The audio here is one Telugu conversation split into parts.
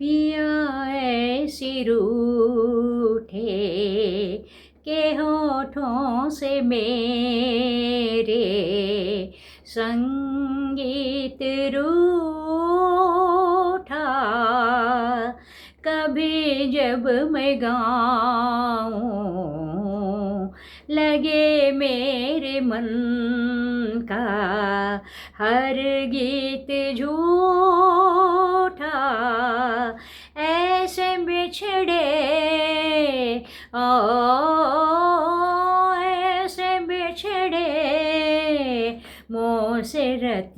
पिया ऐसी रूठे के होठों से मेरे संगीत रूठा। कभी जब मैं गाऊं, लगे मेरे मन का हर गीत झूठा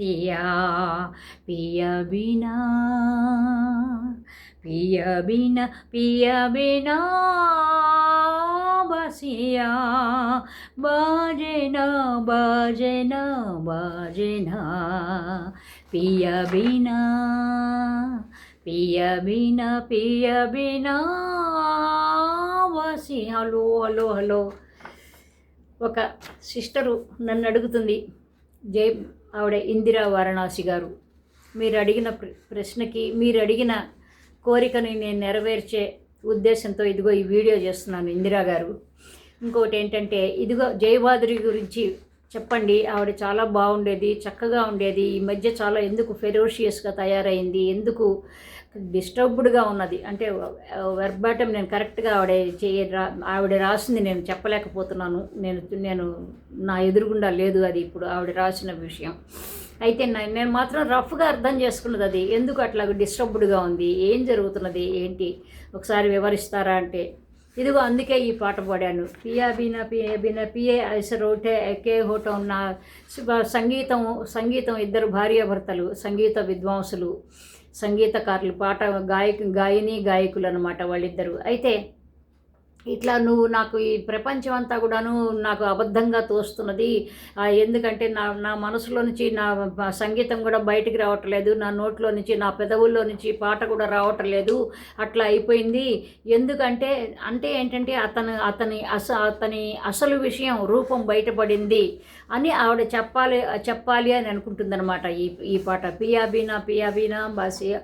रतिया पिया बिना पिया बिना पिया बिना बसिया बाजना बाजना बाजना पिया बिना पिया बिना पिया बिना వసి హలో హలో హలో ఒక సిస్టరు నన్ను అడుగుతుంది జై ఆవిడ ఇందిరా వారణాసి గారు. మీరు అడిగిన ప్ర- ప్రశ్నకి మీరు అడిగిన కోరికని నేను నెరవేర్చే ఉద్దేశంతో ఇదిగో ఈ వీడియో చేస్తున్నాను ఇందిరా గారు. ఇంకోటి ఏంటంటే ఇదిగో జయబాదురి గురించి చెప్పండి ఆవిడ చాలా బాగుండేది చక్కగా ఉండేది. ఈ మధ్య చాలా ఎందుకు ఫెరోషియస్గా తయారైంది ఎందుకు డిస్టర్బ్డ్గా ఉన్నది? అంటే వెర్బాటం నేను కరెక్ట్గా ఆవిడ చేయ ఆవిడ రాసింది నేను చెప్పలేకపోతున్నాను. నేను నేను నా ఎదురుగుండా లేదు అది ఇప్పుడు ఆవిడ రాసిన విషయం. అయితే నా- నేను మాత్రం రఫ్గా అర్థం చేసుకున్నది అది. ఎందుకు అట్లా డిస్టర్బ్డ్గా ఉంది? ఏం జరుగుతున్నది? ఏంటి? ఒకసారి వివరిస్తారా అంటే ఇదిగో అందుకే ఈ పాట పాడాను. పియా బిన పియే బిన పియే ఐసరోటే ఎకే హోటం నా సంగీతం సంగీతం ఇద్దరు భార్యాభర్తలు సంగీత విద్వాంసులు సంగీతకారులు పాట గాయకు గాయని గాయకులు అనమాట వాళ్ళిద్దరు. అయితే ఇట్లా నువ్వు నాకు ఈ ప్రపంచం అంతా కూడాను నాకు అబద్ధంగా తోస్తున్నది. ఎందుకంటే నా నా మనసులో నుంచి నా నా సంగీతం కూడా బయటికి రావట్లేదు. నా నోట్లో నుంచి నా పెదవుల్లో నుంచి పాట కూడా రావట్లేదు. అట్లా అయిపోయింది. ఎందుకంటే అంటే ఏంటంటే అతను అతని అస అతని అసలు విషయం రూపం బయటపడింది అని ఆవిడ చెప్పాలి చెప్పాలి అని అనుకుంటుందన్నమాట ఈ ఈ పాట. పియాబీనా పియాబీనా బాసియా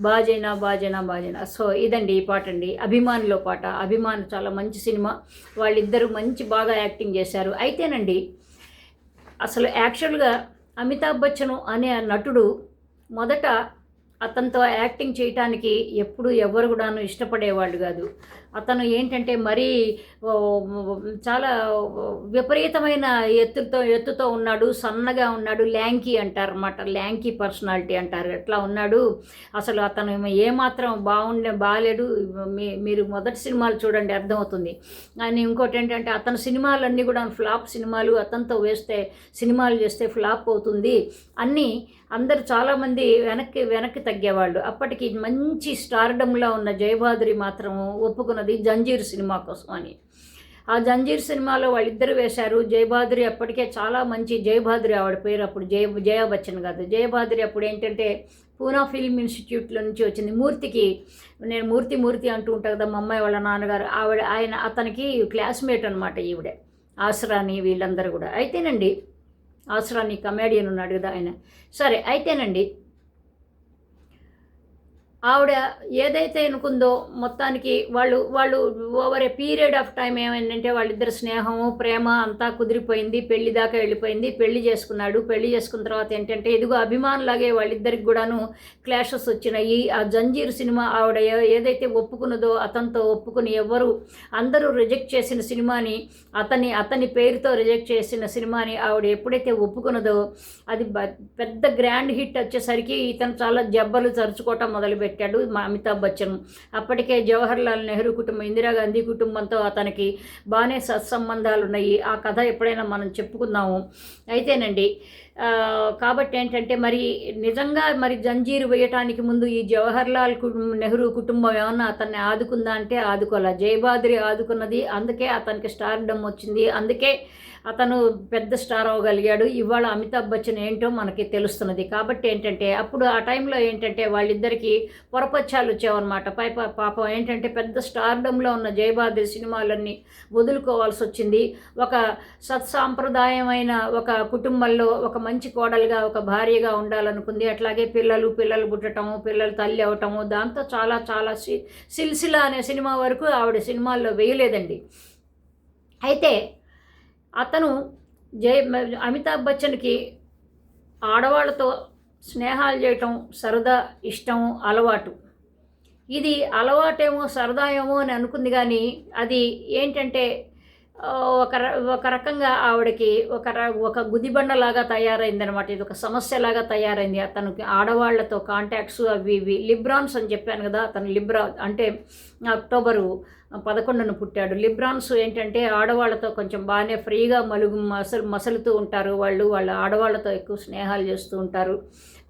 బాజైనా బాజైనా బాజైనా. సో ఇదండి ఈ పాట అండి. అభిమానిలో పాట. అభిమాన్ చాలా మంచి సినిమా. వాళ్ళిద్దరూ మంచి బాగా యాక్టింగ్ చేశారు. అయితేనండి అసలు యాక్చువల్గా అమితాబ్ బచ్చన్ అనే నటుడు మొదట అతనితో యాక్టింగ్ చేయటానికి ఎప్పుడు ఎవరు కూడాను ఇష్టపడేవాళ్ళు కాదు. అతను ఏంటంటే మరీ చాలా విపరీతమైన ఎత్తుతో ఎత్తుతో ఉన్నాడు సన్నగా ఉన్నాడు ల్యాంకీ అంటారన్నమాట. ల్యాంకీ పర్సనాలిటీ అంటారు. ఎట్లా ఉన్నాడు? అసలు అతను ఏమాత్రం బాగుండే బాగాలేడు మీ మీరు మొదటి సినిమాలు చూడండి అర్థమవుతుంది. కానీ ఇంకోటి ఏంటంటే అతని సినిమాలన్నీ కూడా ఫ్లాప్ సినిమాలు అతనితో వేస్తే సినిమాలు చేస్తే ఫ్లాప్ అవుతుంది. అన్నీ అందరు చాలామంది వెనక్కి వెనక్కి తగ్గేవాళ్ళు. అప్పటికి మంచి స్టార్డంలో ఉన్న జయబాదురి మాత్రం ఒప్పుకున్నది జంజీర్ సినిమా కోసం అని. ఆ జంజీర్ సినిమాలో వాళ్ళిద్దరు వేశారు. జయబాదురి అప్పటికే చాలా మంచి జయబాదురి ఆవిడ పేరు అప్పుడు జయ జయాబచ్చన్ కాదు. జయబాదురి అప్పుడు ఏంటంటే పూనా ఫిల్మ్ ఇన్స్టిట్యూట్లో నుంచి వచ్చింది. మూర్తికి నేను మూర్తి మూర్తి అంటూ ఉంటా కదా మా అమ్మాయి వాళ్ళ నాన్నగారు. ఆవిడ ఆయన అతనికి క్లాస్మేట్ అనమాట ఈవిడే. ఆసరాని వీళ్ళందరూ కూడా. అయితేనండి ఆసరాని కమేడియన్ ఉన్నాడు కదా ఆయన. సరే అయితేనండి ఆవిడ ఏదైతే అనుకుందో మొత్తానికి వాళ్ళు వాళ్ళు over a period of time ఏమైందంటే వాళ్ళిద్దరు స్నేహము ప్రేమ అంతా కుదిరిపోయింది పెళ్ళి దాకా వెళ్ళిపోయింది పెళ్ళి చేసుకున్నాడు. పెళ్ళి చేసుకున్న తర్వాత ఏంటంటే ఇదిగో అభిమానులాగే వాళ్ళిద్దరికి కూడాను క్లాషెస్ వచ్చినాయి. ఆ జంజీర్ సినిమా ఆవిడ ఏదైతే ఒప్పుకున్నదో అతనితో ఒప్పుకుని ఎవరు అందరూ రిజెక్ట్ చేసిన సినిమాని అతని అతని పేరుతో రిజెక్ట్ చేసిన సినిమాని ఆవిడ ఎప్పుడైతే ఒప్పుకున్నదో అది బ- పెద్ద గ్రాండ్ హిట్ వచ్చేసరికి ఇతను చాలా జబ్బలు తరుచుకోవటం మొదలుపెట్టి పెట్టాడు అమితాబ్ బచ్చన్. అప్పటికే జవహర్ లాల్ నెహ్రూ కుటుంబం ఇందిరాగాంధీ కుటుంబంతో అతనికి బాగానే సత్సంబంధాలు ఉన్నాయి ఆ కథ ఎప్పుడైనా మనం చెప్పుకుందాము. అయితేనండి కాబట్టి ఏంటంటే మరి నిజంగా మరి జంజీరు వేయటానికి ముందు ఈ జవహర్ లాల్ నెహ్రూ కుటుంబం ఏమన్నా అతన్ని ఆదుకుందా అంటే ఆదుకోలే జయబాద్రి ఆదుకున్నది అందుకే అతనికి స్టార్డమ్ వచ్చింది. అందుకే అతను పెద్ద స్టార్ అవ్వగలిగాడు. ఇవాళ అమితాబ్ బచ్చన్ ఏంటో మనకి తెలుస్తున్నది. కాబట్టి ఏంటంటే అప్పుడు ఆ టైంలో ఏంటంటే వాళ్ళిద్దరికీ పొరపచ్చాలు వచ్చావన్నమాట. పై పా- పాపం ఏంటంటే పెద్ద స్టార్డంలో ఉన్న జయబాద్రి సినిమాలన్నీ వదులుకోవాల్సి వచ్చింది. ఒక సత్సాంప్రదాయమైన ఒక కుటుంబంలో ఒక మంచి కోడలుగా ఒక భార్యగా ఉండాలనుకుంది. అట్లాగే పిల్లలు పిల్లలు పుట్టటము పిల్లలు తల్లి అవటము దాంతో చాలా చాలా సి- సిల్సిలా అనే సినిమా వరకు ఆవిడ సినిమాల్లో వేయలేదండి. అయితే అతను జై అమితాబ్ బచ్చన్కి ఆడవాళ్ళతో స్నేహాలు చేయటం సరదా ఇష్టం అలవాటు. ఇది అలవాటేమో సరదా ఏమో అని అనుకుంది కానీ అది ఏంటంటే ఒక ర- ఒక రకంగా ఆవిడకి ఒక ఒక గుదిబండలాగా తయారైందనమాట ఇది ఒక సమస్యలాగా తయారైంది. అతనికి ఆడవాళ్ళతో కాంటాక్ట్స్ అవి ఇవి లిబ్రాన్స్ అని చెప్పాను కదా అతను లిబ్రా అంటే అక్టోబరు పదకొండును పుట్టాడు. లిబ్రాన్స్ ఏంటంటే ఆడవాళ్ళతో కొంచెం బాగానే ఫ్రీగా మలుగు మసలు మసలుతూ ఉంటారు వాళ్ళు. వాళ్ళ ఆడవాళ్ళతో ఎక్కువ స్నేహాలు చేస్తూ ఉంటారు.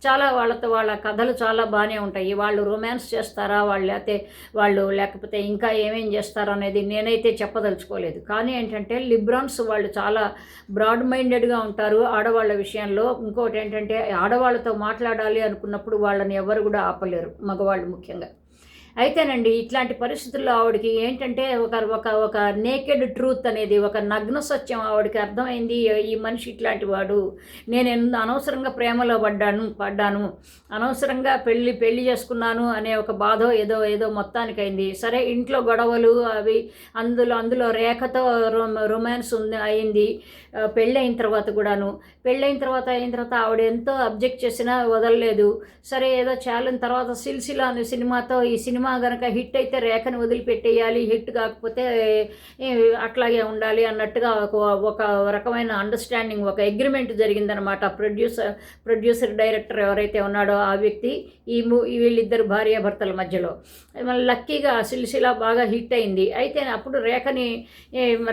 చాలా వాళ్ళతో వాళ్ళ కథలు చాలా బాగానే ఉంటాయి. వాళ్ళు రొమాన్స్ చేస్తారా? వాళ్ళు లేకపోతే వాళ్ళు లేకపోతే ఇంకా ఏమేం చేస్తారా అనేది నేనైతే చెప్పదలుచుకోలేదు. కానీ ఏంటంటే లిబ్రాన్స్ వాళ్ళు చాలా బ్రాడ్ మైండెడ్గా ఉంటారు. ఆడవాళ్ళ విషయంలో ఇంకోటి ఏంటంటే ఆడవాళ్ళతో మాట్లాడాలి అనుకున్నప్పుడు వాళ్ళని ఎవరు కూడా ఆపలేరు. మగవాళ్ళు ముఖ్యంగా. అయితేనండి ఇట్లాంటి పరిస్థితుల్లో ఆవిడకి ఏంటంటే ఒక ఒక ఒక నేకెడ్ ట్రూత్ అనేది ఒక నగ్న సత్యం ఆవిడకి అర్థమైంది. ఈ మనిషి ఇట్లాంటి వాడు. నేను అనవసరంగా ప్రేమలో పడ్డాను పడ్డాను. అనవసరంగా పెళ్ళి పెళ్ళి చేసుకున్నాను అనే ఒక బాధ ఏదో ఏదో మొత్తానికైంది. సరే ఇంట్లో గొడవలు అవి అందులో అందులో రేఖతో రొమాన్స్ ఉంది అయింది. పెళ్ళైన తర్వాత కూడాను. పెళ్ళైన తర్వాత అయిన తర్వాత ఆవిడ ఎంతో అబ్జెక్ట్ చేసినా వదలలేదు. సరే ఏదో చాలిన తర్వాత సిల్సిలా అనే సినిమాతో ఈ సినిమా కనుక హిట్ అయితే రేఖను వదిలిపెట్టేయాలి హిట్ కాకపోతే అట్లాగే ఉండాలి అన్నట్టుగా ఒక ఒక రకమైన అండర్స్టాండింగ్ ఒక అగ్రిమెంట్ జరిగిందనమాట ప్రొడ్యూసర్ ప్రొడ్యూసర్ డైరెక్టర్ ఎవరైతే ఉన్నాడో ఆ వ్యక్తి ఈ మూ వీళ్ళిద్దరు భార్యాభర్తల మధ్యలో. మళ్ళీ లక్కీగా సిల్సిలా బాగా హిట్ అయింది. అయితే అప్పుడు రేఖని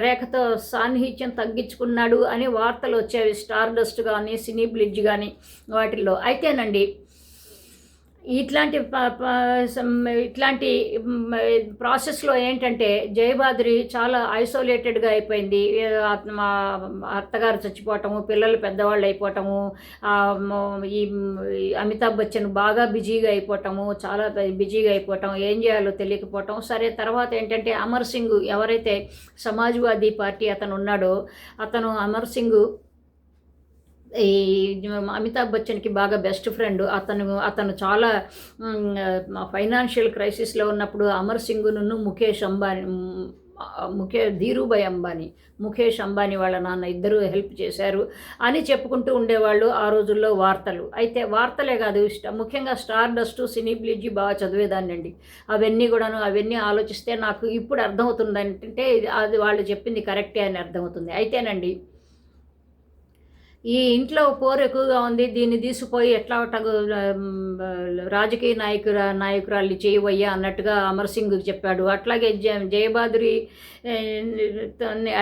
రేఖతో సాన్నిహిత్యం తగ్గించుకున్నాడు అని వార్తలు వచ్చేవి. స్టార్ డస్ట్ కానీ సినీ బ్లిడ్జ్ కానీ వాటిల్లో. అయితేనండి ఇట్లాంటి ప- ఇట్లాంటి ప్రాసెస్లో ఏంటంటే జయబాద్రి చాలా ఐసోలేటెడ్గా అయిపోయింది. మా అత్తగారు చచ్చిపోవటము పిల్లలు పెద్దవాళ్ళు అయిపోవటము ఈ అమితాబ్ బచ్చన్ బాగా బిజీగా అయిపోవటము చాలా బిజీగా అయిపోవటం ఏం చేయాలో తెలియకపోవటం. సరే తర్వాత ఏంటంటే అమర్ సింగ్ ఎవరైతే సమాజ్వాదీ పార్టీ అతను ఉన్నాడో అతను అమర్ సింగ్ ఈ అమితాబ్ బచ్చన్కి బాగా బెస్ట్ ఫ్రెండ్. అతను అతను చాలా ఫైనాన్షియల్ క్రైసిస్లో ఉన్నప్పుడు అమర్ సింగ్ను ముఖేష్ అంబానీ ముఖే ధీరుభాయ్ అంబానీ ముఖేష్ అంబానీ వాళ్ళ నాన్న ఇద్దరు హెల్ప్ చేశారు అని చెప్పుకుంటూ ఉండేవాళ్ళు ఆ రోజుల్లో వార్తలు. అయితే వార్తలే కాదు ఇష్టం ముఖ్యంగా స్టార్ డస్ట్ సినీ బ్లిడ్జి బాగా చదివేదాన్ని అండి అవన్నీ కూడాను అవన్నీ ఆలోచిస్తే నాకు ఇప్పుడు అర్థమవుతుంది అంటే అది వాళ్ళు చెప్పింది కరెక్టే అని అర్థమవుతుంది. అయితేనండి ఈ ఇంట్లో పోరు ఎక్కువగా ఉంది దీన్ని తీసుకుపోయి ఎట్లా రాజకీయ నాయకుర నాయకురాలు చేయవయ్యా అన్నట్టుగా అమర్ సింగ్ చెప్పాడు. అట్లాగే జ జయబాదురి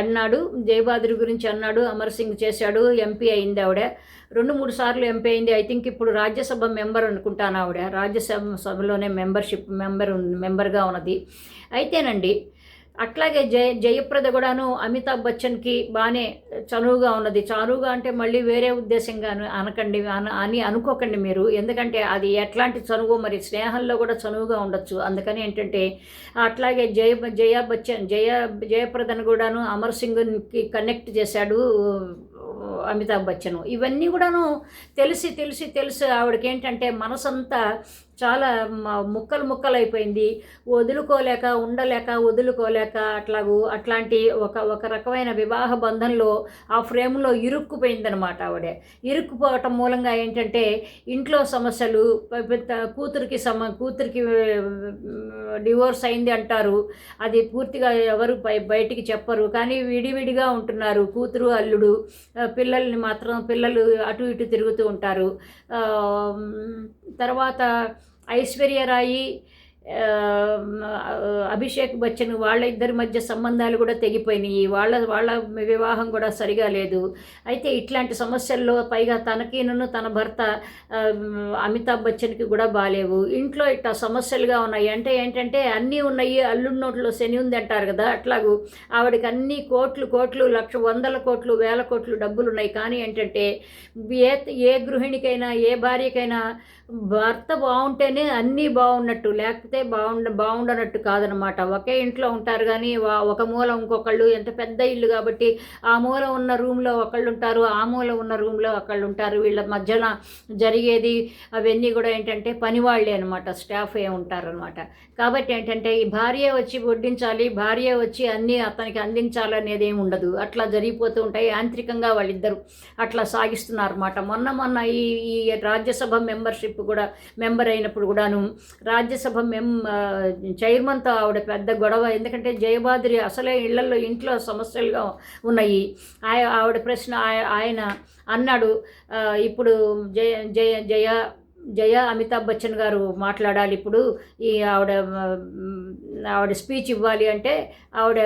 అన్నాడు జయబాద్రి గురించి అన్నాడు అమర్ సింగ్ చేశాడు ఎంపీ అయింది ఆవిడ. రెండు మూడు సార్లు ఎంపీ అయింది. ఐ థింక్ ఇప్పుడు రాజ్యసభ మెంబర్ అనుకుంటాను ఆవిడ. రాజ్యసభ సభలోనే మెంబర్షిప్ మెంబర్ మెంబర్గా ఉన్నది. అయితేనండి అట్లాగే జయ జయప్రద కూడాను అమితాబ్ బచ్చన్కి బాగానే చనువుగా ఉన్నది. చనువుగా అంటే మళ్ళీ వేరే ఉద్దేశంగా అనకండి అని అనుకోకండి మీరు. ఎందుకంటే అది ఎట్లాంటి చనువు మరి స్నేహంలో కూడా చనువుగా ఉండొచ్చు. అందుకని ఏంటంటే అట్లాగే జయ జయ బచ్చన్ జయ జయప్రదను కూడాను అమర్ సింగ్కి కనెక్ట్ చేశాడు. అమితాబ్ బచ్చన్. ఇవన్నీ కూడాను తెలిసి తెలిసి తెలిసి ఆవిడకి ఏంటంటే మనసంతా చాలా ముక్కలు ముక్కలు అయిపోయింది వదులుకోలేక ఉండలేక వదులుకోలేక అట్లాగూ అట్లాంటి ఒక ఒక రకమైన వివాహ బంధంలో ఆ ఫ్రేమ్లో ఇరుక్కుపోయిందనమాట ఆవిడ. ఇరుక్కుపోవటం మూలంగా ఏంటంటే ఇంట్లో సమస్యలు పెద్ద కూతురికి సమ కూతురికి డివోర్స్ అయింది అంటారు. అది పూర్తిగా ఎవరు బయటికి చెప్పరు. కానీ విడివిడిగా ఉంటున్నారు కూతురు అల్లుడు పిల్ల పిల్లల్ని మాత్రం పిల్లలు అటు ఇటు తిరుగుతూ ఉంటారు. తర్వాత ఐశ్వర్యరాయి అభిషేక్ బచ్చన్ వాళ్ళ ఇద్దరి మధ్య సంబంధాలు కూడా తెగిపోయినాయి. వాళ్ళ వాళ్ళ వివాహం కూడా సరిగా లేదు. అయితే ఇట్లాంటి సమస్యల్లో పైగా తనకినను తన భర్త అమితాబ్ బచ్చన్కి కూడా బాగాలేవు ఇంట్లో ఇట్లా సమస్యలుగా ఉన్నాయి. అంటే ఏంటంటే అన్నీ ఉన్నాయి. అల్లుడి నోట్లో శని ఉంది అంటారు కదా అట్లాగూ ఆవిడకి అన్ని కోట్లు కోట్లు లక్ష వందల కోట్లు వేల కోట్లు డబ్బులు ఉన్నాయి కానీ ఏంటంటే ఏ ఏ గృహిణికైనా ఏ భార్యకైనా భర్త బాగుంటేనే అన్నీ బాగున్నట్టు. లేకపోతే బాగుండ బాగుండనట్టు కాదనమాట. ఒకే ఇంట్లో ఉంటారు కానీ ఒక మూల ఇంకొకళ్ళు ఎంత పెద్ద ఇల్లు కాబట్టి ఆ మూల ఉన్న రూమ్లో ఒకళ్ళు ఉంటారు ఆ మూల ఉన్న రూమ్లో ఒకళ్ళు ఉంటారు వీళ్ళ మధ్యన జరిగేది అవన్నీ కూడా ఏంటంటే పనివాళ్ళే అనమాట స్టాఫ్ ఏ ఉంటారనమాట. కాబట్టి ఏంటంటే ఈ భార్య వచ్చి వడ్డించాలి భార్య వచ్చి అన్నీ అతనికి అందించాలనేది ఏమి ఉండదు. అట్లా జరిగిపోతూ ఉంటాయి యాంత్రికంగా వాళ్ళిద్దరు అట్లా సాగిస్తున్నారు అనమాట మొన్న మొన్న ఈ ఈ రాజ్యసభ మెంబర్షిప్ కూడా మెంబర్ అయినప్పుడు కూడాను రాజ్యసభ మెం చైర్మన్తో ఆవిడ పెద్ద గొడవ. ఎందుకంటే జయబాద్రి అసలే ఇళ్ళలో ఇంట్లో సమస్యలుగా ఉన్నాయి. ఆయ ఆవిడ ప్రశ్న ఆయన అన్నాడు ఇప్పుడు జయ జయ జయ జయ అమితాబ్ బచ్చన్ గారు మాట్లాడాలి ఇప్పుడు. ఈ ఆవిడ ఆవిడ స్పీచ్ ఇవ్వాలి అంటే ఆవిడ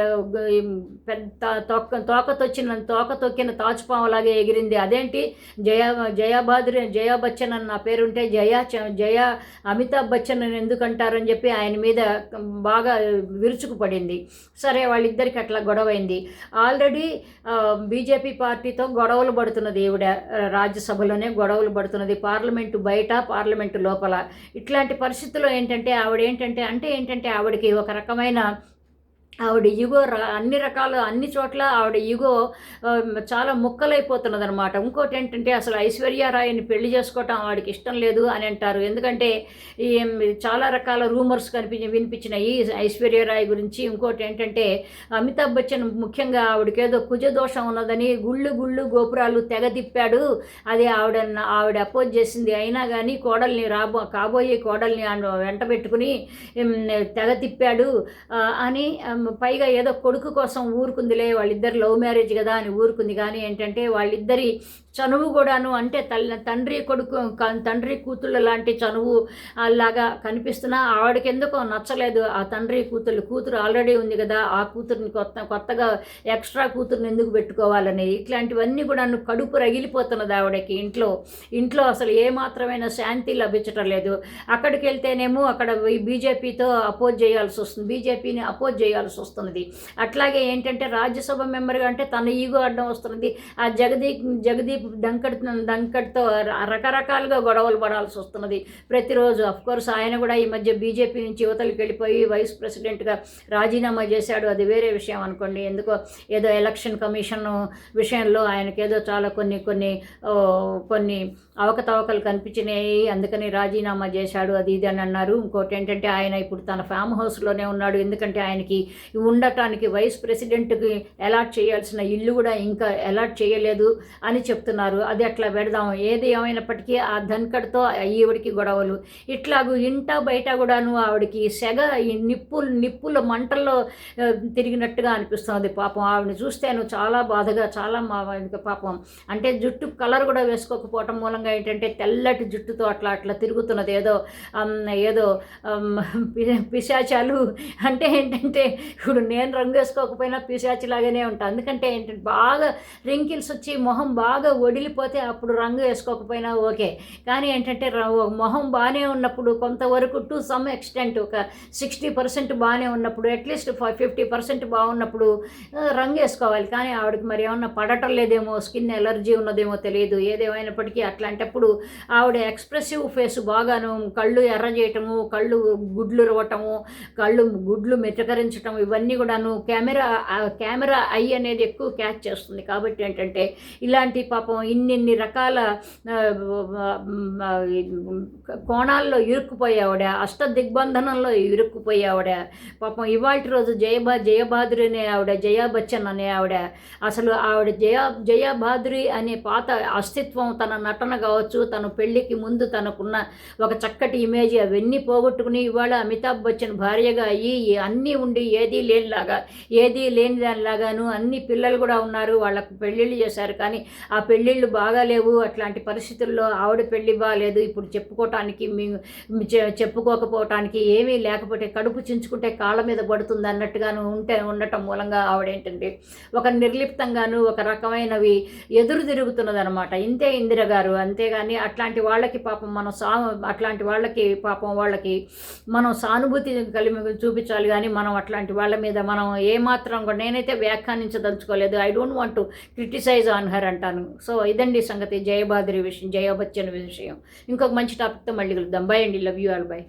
పెద్ద తోక తొచ్చిన తోక తొక్కిన తాచుపాములాగే ఎగిరింది. అదేంటి? జయ జయాబాద్రి జయా బచ్చన్ అని నా పేరుంటే జయా చ- జయ అమితాబ్ బచ్చన్ అని ఎందుకంటారని చెప్పి ఆయన మీద బాగా విరుచుకుపడింది సరే వాళ్ళిద్దరికి అట్లా గొడవైంది. ఆల్రెడీ బీజేపీ పార్టీతో గొడవలు పడుతున్నది ఈవిడ రాజ్యసభలోనే గొడవలు పడుతున్నది. పార్లమెంటు బయట పార్లమెంటు లోపల. ఇట్లాంటి పరిస్థితుల్లో ఏంటంటే ఆవిడ ఏంటంటే అంటే ఏంటంటే ఆవిడకి ఒక రకమైన ఆవిడ ఈగో అన్ని రకాల అన్ని చోట్ల ఆవిడ ఈగో చాలా ముక్కలైపోతున్నది అనమాట ఇంకోటి ఏంటంటే అసలు ఐశ్వర్యారాయని పెళ్ళి చేసుకోవటం ఆవిడకి ఇష్టం లేదు అని అంటారు. ఎందుకంటే ఈ చాలా రకాల రూమర్స్ కనిపి వినిపించినాయి ఐశ్వర్యరాయ్ గురించి. ఇంకోటి ఏంటంటే అమితాబ్ బచ్చన్ ముఖ్యంగా ఆవిడకేదో ఏదో కుజదోషం ఉన్నదని గుళ్ళు గుళ్ళు గోపురాలు తెగ తిప్పాడు. అది ఆవిడ ఆవిడ అపోజ్ చేసింది. అయినా కానీ కోడల్ని రాబో కాబోయే కోడల్ని ఆయన వెంట పెట్టుకుని తెగ తిప్పాడు. అని పైగా ఏదో కొడుకు కోసం ఊరుకుందిలే వాళ్ళిద్దరు లవ్ మ్యారేజ్ కదా అని ఊరుకుంది. కానీ ఏంటంటే వాళ్ళిద్దరి చనువు కూడాను అంటే తల్లి తండ్రి కొడుకు తండ్రి కూతుళ్ళ లాంటి చనువు అలాగా కనిపిస్తున్నా. ఆవిడకి ఎందుకో నచ్చలేదు. ఆ తండ్రి కూతురు కూతురు ఆల్రెడీ ఉంది కదా ఆ కూతురిని కొత్త కొత్తగా ఎక్స్ట్రా కూతురుని ఎందుకు పెట్టుకోవాలని. ఇట్లాంటివన్నీ కూడా కడుపు రగిలిపోతున్నది ఆవిడకి ఇంట్లో. ఇంట్లో అసలు ఏ మాత్రమైన శాంతి లభించటం లేదు. అక్కడికి వెళ్తేనేమో అక్కడ బీజేపీతో అపోజ్ చేయాల్సి వస్తుంది. బీజేపీని అపోజ్ చేయాల్సి వస్తున్నది. అట్లాగే ఏంటంటే రాజ్యసభ మెంబర్గా అంటే తన ఈగో అడ్డం వస్తున్నది. ఆ జగదీప్ జగదీప్ దంకడ్ డంకడ్తో రకరకాలుగా గొడవలు పడాల్సి వస్తున్నది. ప్రతిరోజు అఫ్ కోర్స్ ఆయన కూడా ఈ మధ్య బీజేపీ నుంచి యువతలకు వెళ్ళిపోయి వైస్ ప్రెసిడెంట్గా రాజీనామా చేశాడు. అది వేరే విషయం అనుకోండి. ఎందుకో ఏదో ఎలక్షన్ కమిషన్ విషయంలో ఆయనకి ఏదో చాలా కొన్ని కొన్ని కొన్ని అవకతవకలు కనిపించినాయి. అందుకని రాజీనామా చేశాడు. అది ఇది అని అన్నారు. ఇంకోటి ఏంటంటే ఆయన ఇప్పుడు తన ఫామ్ హౌస్లోనే ఉన్నాడు. ఎందుకంటే ఆయనకి ఉండటానికి వైస్ ప్రెసిడెంట్కి అలాట్ చేయాల్సిన ఇల్లు కూడా ఇంకా అలాట్ చేయలేదు అని చెప్తున్నారు. అది అట్లా పెడదాం ఏది ఏమైనప్పటికీ ఆ ధన్కడ్తో ఈవిడికి గొడవలు. ఇట్లాగూ ఇంట బయట కూడాను ఆవిడకి సెగ నిప్పులు నిప్పుల మంటల్లో తిరిగినట్టుగా అనిపిస్తుంది పాపం. ఆవిడని చూస్తాను చాలా బాధగా చాలా మా పాపం? అంటే జుట్టు కలర్ కూడా వేసుకోకపోవటం మూలంగా ఏంటంటే తెల్లటి జుట్టుతో అట్లా అట్లా తిరుగుతున్నది. ఏదో ఏదో పిశాచాలు అంటే ఏంటంటే ఇప్పుడు నేను రంగు వేసుకోకపోయినా పిశాచి లాగానే ఉంటాను ఎందుకంటే ఏంటంటే బాగా రింకిల్స్ వచ్చి మొహం బాగా ఒడిలిపోతే అప్పుడు రంగు వేసుకోకపోయినా ఓకే. కానీ ఏంటంటే మొహం బాగానే ఉన్నప్పుడు కొంతవరకు టు సమ్ ఎక్స్టెంట్ ఒక సిక్స్టీ పర్సెంట్ బాగానే ఉన్నప్పుడు అట్లీస్ట్ ఫిఫ్టీ పర్సెంట్ బాగున్నప్పుడు రంగు వేసుకోవాలి. కానీ ఆవిడకి మరి ఏమన్నా పడటం లేదేమో స్కిన్ ఎలర్జీ ఉన్నదేమో తెలియదు. ఏదేమైనప్పటికీ అట్లాంటప్పుడు ఆవిడ ఎక్స్ప్రెసివ్ ఫేస్ బాగాను కళ్ళు ఎర్ర చేయటము కళ్ళు గుడ్లు రవ్వటము కళ్ళు గుడ్లు మెచ్చకరించటం ఇవన్నీ కూడాను కెమెరా కెమెరా ఐ అనేది ఎక్కువ క్యాచ్ చేస్తుంది. కాబట్టి ఏంటంటే ఇలాంటి పాపం ఇన్నిన్ని రకాల కోణాల్లో ఇరుక్కుపోయావిడ అష్ట దిగ్బంధనంలో ఇరుక్కుపోయావిడ పాపం ఇవాటి రోజు జయబా జయబాదురి అనే ఆవిడ జయా బచ్చన్ అనే ఆవిడ అసలు ఆవిడ జయా జయాబాదురి అనే పాత అస్తిత్వం తన నటన కావచ్చు తన పెళ్ళికి ముందు తనకున్న ఒక చక్కటి ఇమేజ్ అవన్నీ పోగొట్టుకుని ఇవాళ అమితాబ్ బచ్చన్ భార్యగా అయ్యి అన్నీ ఉండి ఏదీ లేనిలాగా ఏదీ లేని దానిలాగాను అన్ని పిల్లలు కూడా ఉన్నారు వాళ్ళకు పెళ్ళిళ్ళు చేశారు. కానీ ఆ పెళ్ళిళ్ళు బాగాలేవు అట్లాంటి పరిస్థితుల్లో ఆవిడ పెళ్ళి బాగాలేదు. ఇప్పుడు చెప్పుకోవటానికి మీ చె- చెప్పుకోకపోవటానికి ఏమీ లేకపోతే కడుపు చించుకుంటే కాళ్ళ మీద పడుతుంది అన్నట్టుగాను ఉంటే ఉండటం మూలంగా ఆవిడ ఏంటంటే ఒక నిర్లిప్తంగాను ఒక రకమైనవి ఎదురు తిరుగుతున్నది అనమాట ఇంతే ఇందిర గారు అంతేగాని అట్లాంటి వాళ్ళకి పాపం మనం సా అట్లాంటి వాళ్ళకి పాపం వాళ్ళకి మనం సానుభూతి కలిగి చూపించాలి కానీ మనం అట్లాంటి వాళ్ళ మీద మనం ఏమాత్రం కూడా నేనైతే వ్యాఖ్యానించదలుచుకోలేదు. I don't want to criticize on her అంటాను. సో ఇదండి సంగతి. జయబాద్రి విషయం జయ బచ్చన్ విషయం. ఇంకొక మంచి టాపిక్తో మళ్ళీ కలుద్దాం. బై అండి. Love you all by